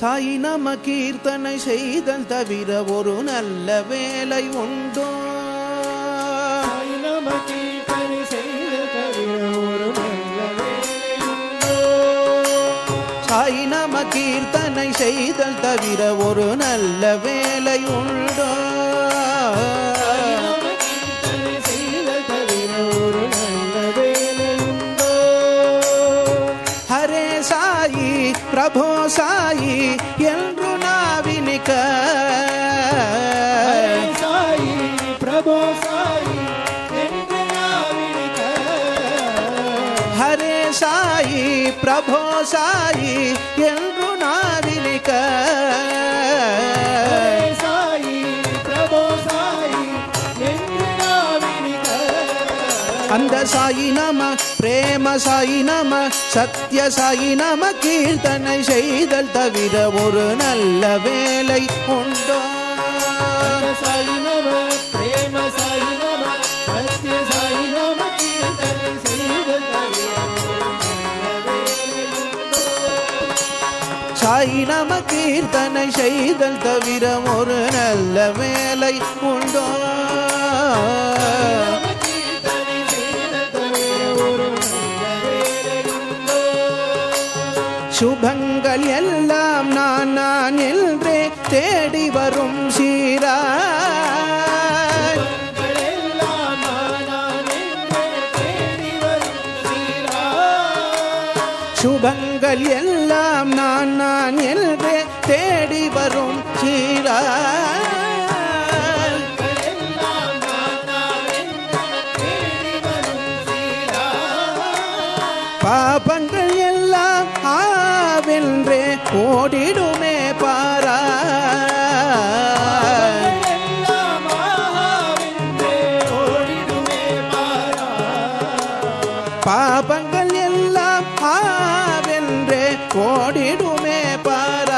சாய் நம கீர்த்தனை செய்தல் தவிர ஒரு நல்ல வேலை உண்டோ. சாய் நம கீர்த்தனை செய்தல் தவிர ஒரு நல்ல வேலை உண்டோ. பிரபோ சாயி என்று நாவினிக்க ஹரே சாயி பிரபோ சாயி என்று நாவினிக்க. ஹரே சாயி பிரபோ அந்த சாயி நம பிரேம சாயி நம சத்ய சாயி நம கீர்த்தனை செய்தல் தவிர ஒரு நல்ல வேலை உண்டோ? சாயி நம பிரேம சாயி நம சத்ய சாயி நம கீர்த்தனை செய்த தவிர சாயி நம கீர்த்தனை செய்தல் தவிர ஒரு நல்ல வேலை உண்டோ? சுபங்கள் எல்லாம் நான் நான் என்றே தேடி வரும் சீரா என்றே தேடி வரும் சீரா. சுபங்கள் எல்லாம் ஓடிடுமே பாரா பாபங்கள் எல்லாம் ஆவென்றே ஓடிடுமே பாரா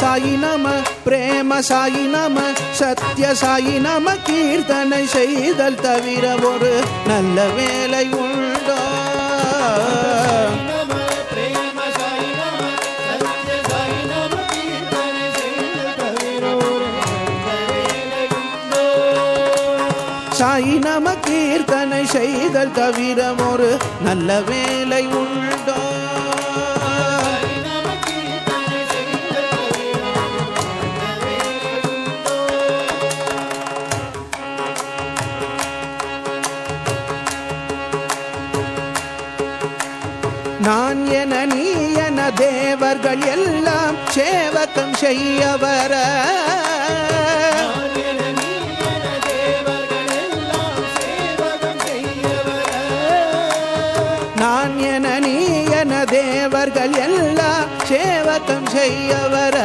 சாயி நம பிரேம சாயி நம சத்ய சாயி நம கீர்த்தனை செய்தல் தவிர ஒரு நல்ல வேலை உண்டோ? சாயி நம கீர்த்தனை செய்தல் தவிர ஒரு நல்ல வேலை உண்டு? செய்யவர. நான் என நீ என தேவர்கள் எல்லாம் சேவகம் செய்யவர.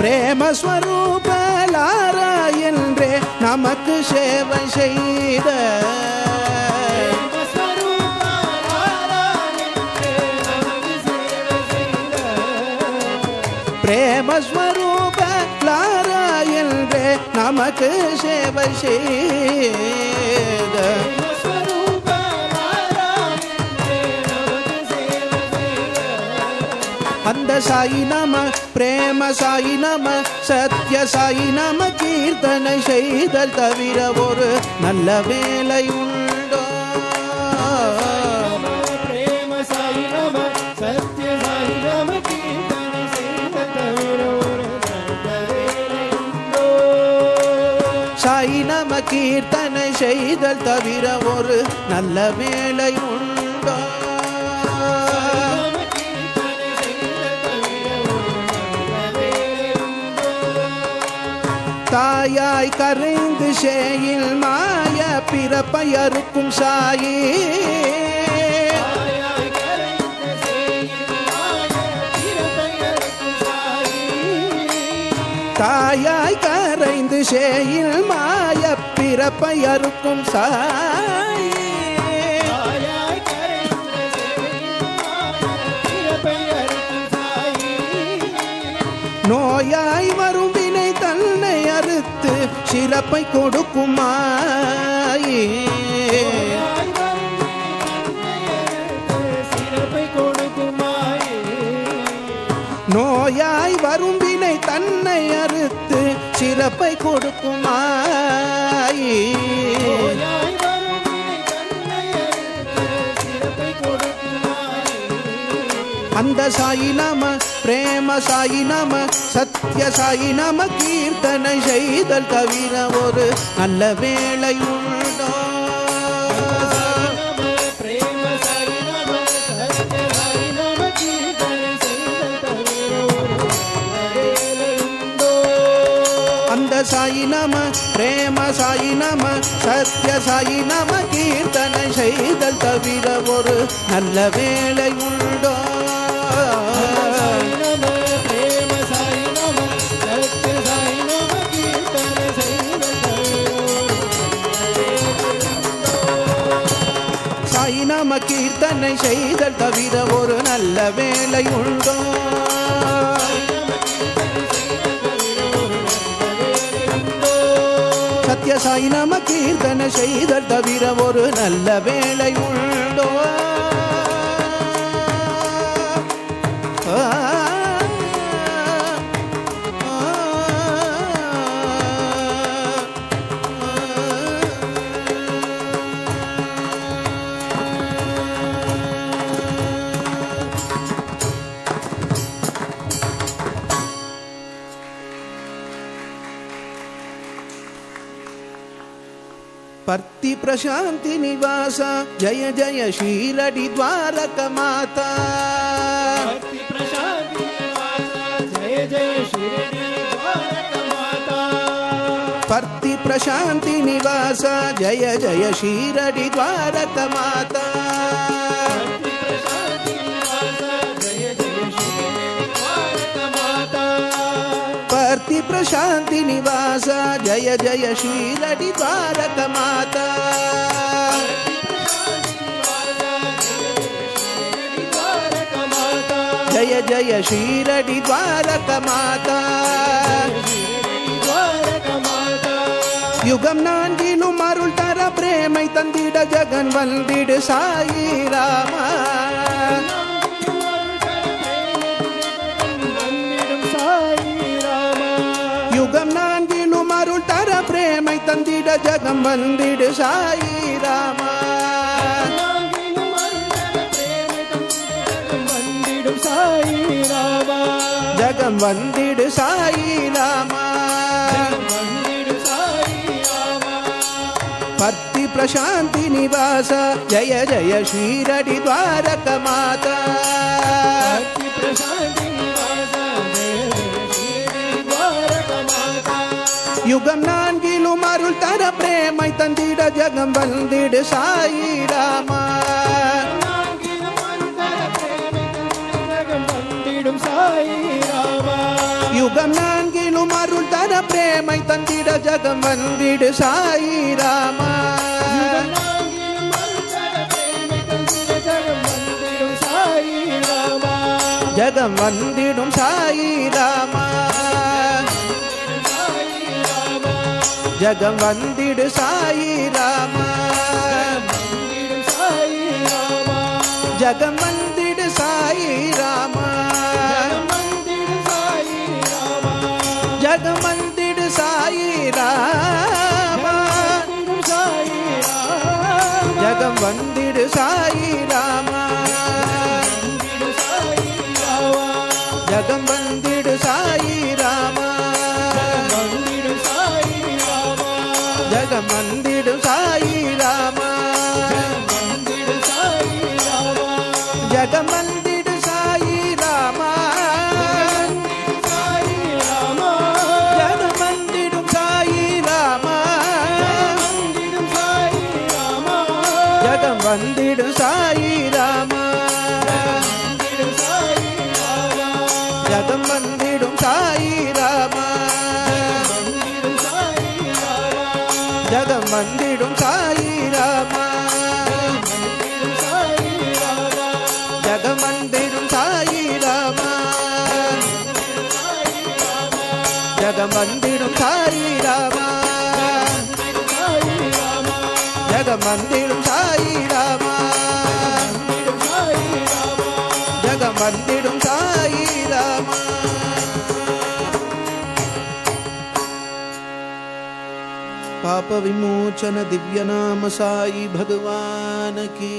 பிரேமஸ்வரூபலாரா என்றே நமக்கு சேவை செய்த. பிரேமஸ்வரூபலாரா என்றே நமக்கு சேவை செய்த. அந்த சாயி நம பிரேம சாயி நம சத்ய சாயி நம கீர்த்தனை செய்தல் தவிர ஒரு நல்ல வேலை உண்டோ கீர்த்தனை செய்தல் தவிர ஒரு நல்ல வேலை உண்டா? தாயாய் கரைந்து சேயில் மாய பிறப்பையறுக்கும் சாயி. தாயாய் கரைந்து சேயில் மா பிறப்பை அறுக்கும் சாய். நோயாய் வரும் வினை தன்னை அறுத்து சிறப்பை கொடுக்குமாயே சிறப்பை கொடுக்குமாயே. நோயாய் வரும் வினை தன்னை அறுத்து சிறப்பை கொடுக்குமாயே. அந்த சாயி நம பிரேம சாயி நம சத்ய சாயி நம கீர்த்தனை செய்தல் தவிர ஒரு நல்ல வேலை உண்டோ? நம பிரேம சாயி நம சத்ய சாயி நம கீர்த்தனை செய்தல் தவிர ஒரு நல்ல வேலை உண்டோ? சாயி நம கீர்த்தனை செய்தல் தவிர ஒரு நல்ல வேலை உண்டோ? சத்ய சாய் நம கீர்த்தனை செய்தல் தவிர ஒரு நல்ல வேலை உண்டோ? मुक्ति प्रशांति निवास। जय जय शील द्वारक माता। मुक्ति प्रशांति निवास। जय जय शीलडि द्वारक माता। प्रशांति जय जय द्वारक माता। प्रशांति निवास। ஜய ஜய ஷீரடி துவாரக மாதா द्वारक माता ஜய ஜய ஷீரடி துவாரக மாதா शिरडी द्वारक माता யுகம் நான்கிலும் அருள் தர பிரேமை தந்திட ஜகன் வந்திடு சாயி ராமா தந்திட ஜகம் வந்திடு சாயி ராமா நாங்கிலும் அருள்தர பிரேமை தந்திடும் வந்திடும் சாயி ராமா ஜகம் வந்திடு சாயி ராமா வந்திடும் சாயி ராமா பர்த்தி பிரசாந்தி நிவாச ஜய அருள் தர பிரேமை தந்திட ஜகம் வந்திடு சாயிராமா யுகம் நான்கிலும் அருள் தர பிரேமை தந்திட ஜகம் வந்திடு சாயிராமா ஜகம் வந்திடும் சாயிராமா ஜகம் வந்திடு சாயி ராமா. சாயி ராமா ஜகம் வந்திடு சாயி ராமா. வந்திடும் சாயி ராமா ஜகம் வந்திடு சாயி ராமா. சாயி ஜகம் வந்திடு சாயி சாயி ராமா. ஜகம் வந்திடு जगमंदिर सारी रामा। जगमंदिर साई रामा। जगमंदिर साई रामा। पाप विमोचन दिव्य नाम साई भगवान की